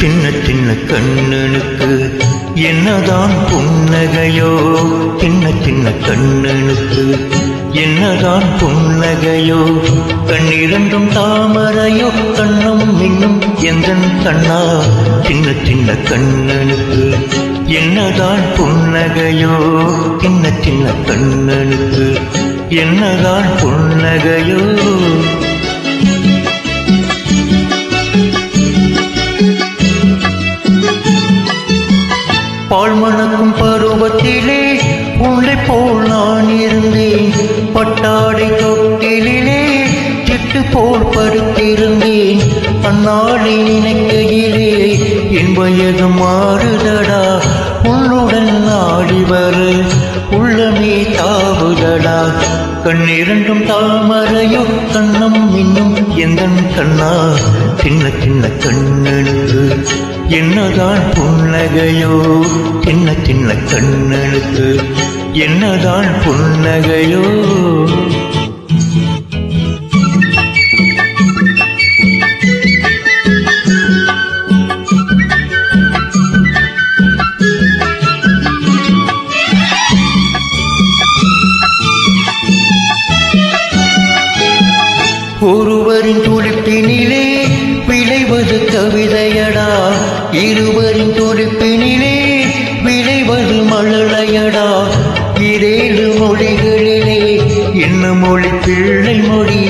சின்ன சின்ன கண்ணனுக்கு என்னதான் புன்னகையோ? சின்ன சின்ன கண்ணனுக்கு என்னதான் புன்னகையோ? கண்ணிரண்டும் தாமரையோ கண்ணும் மின்னும் எந்த கண்ணா? சின்ன சின்ன கண்ணனுக்கு என்னதான் புன்னகையோ? சின்ன சின்ன கண்ணனுக்கு என்னதான் புன்னகையோ? பால் மணக்கும் பருவத்திலே உன்னை போல் நான் இருந்தேன். பட்டாடை தொட்டிலே சிட்டு போல் படுத்திருந்தேன். அந்நாளை நினைக்கையிலே என் வயது மாறுதடா. உன்னுடன் நாடி வர. உள்ளமே தாவுதடா. கண்ணிரண்டும் தாமரையோ கண்ணம் இன்னும் எந்த கண்ணா? சின்ன சின்ன கண்ணனுக்கு என்னதான் புன்னகையோ சின்ன சின்ன கண்ணனுக்கு என்னதான் புன்னகையோ ஒருவரின் துடிப்பினிலே விளைவது கவிதையடா இருவரின் துடிப்பினிலே விளைவது மழலையடா இரேழு மொழிகளிலே என்ன மொழி பிள்ளை மொழி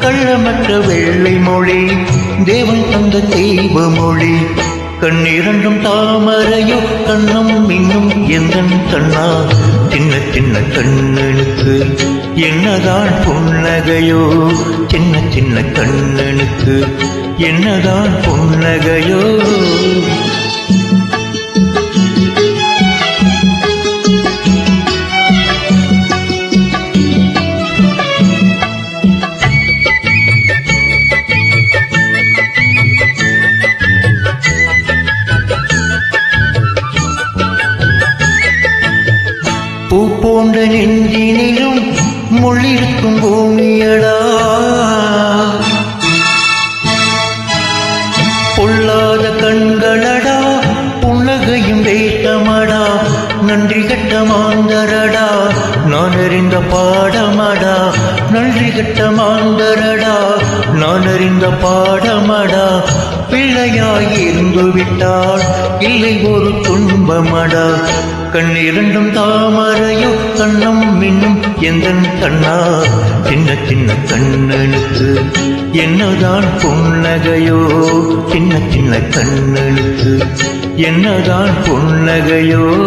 கள்ளமற்ற வெள்ளை மொழி தேவன் தந்த தெய்வ மொழி. கண்ணிரண்டும் தாமரையோ கண்ணம் இன்னும் எந்த கண்ணா. சின்ன சின்ன கண்ணனுக்கு என்னதான் புன்னகையோ? சின்ன சின்ன கண்ணனுக்கு என்னதான் புன்னகையோ? பூ போன்ற நெஞ்சினிலும் முள்ளிருக்கும் பூமியடா. பொல்லாத கண்களடா புன்னகையும் வேட்டமடா. நன்றி கட்ட மாந்தரடா நான் அறிந்த பாடமடா. நன்றி கட்ட மாந்தரடா நான் அறிந்த பாடமடா. பிள்ளையாய் இருந்து விட்டால் இல்லை ஒரு துன்பமடா. கண் இரண்டும் தாமரையோ கண்ணம் மின்னும் எந்த கண்ணா சின்ன சின்ன கண்ணெழுத்து. என்னதான் புன்னகையோ? சின்ன சின்ன கண்ணெழுத்து. என்னதான் புன்னகையோ?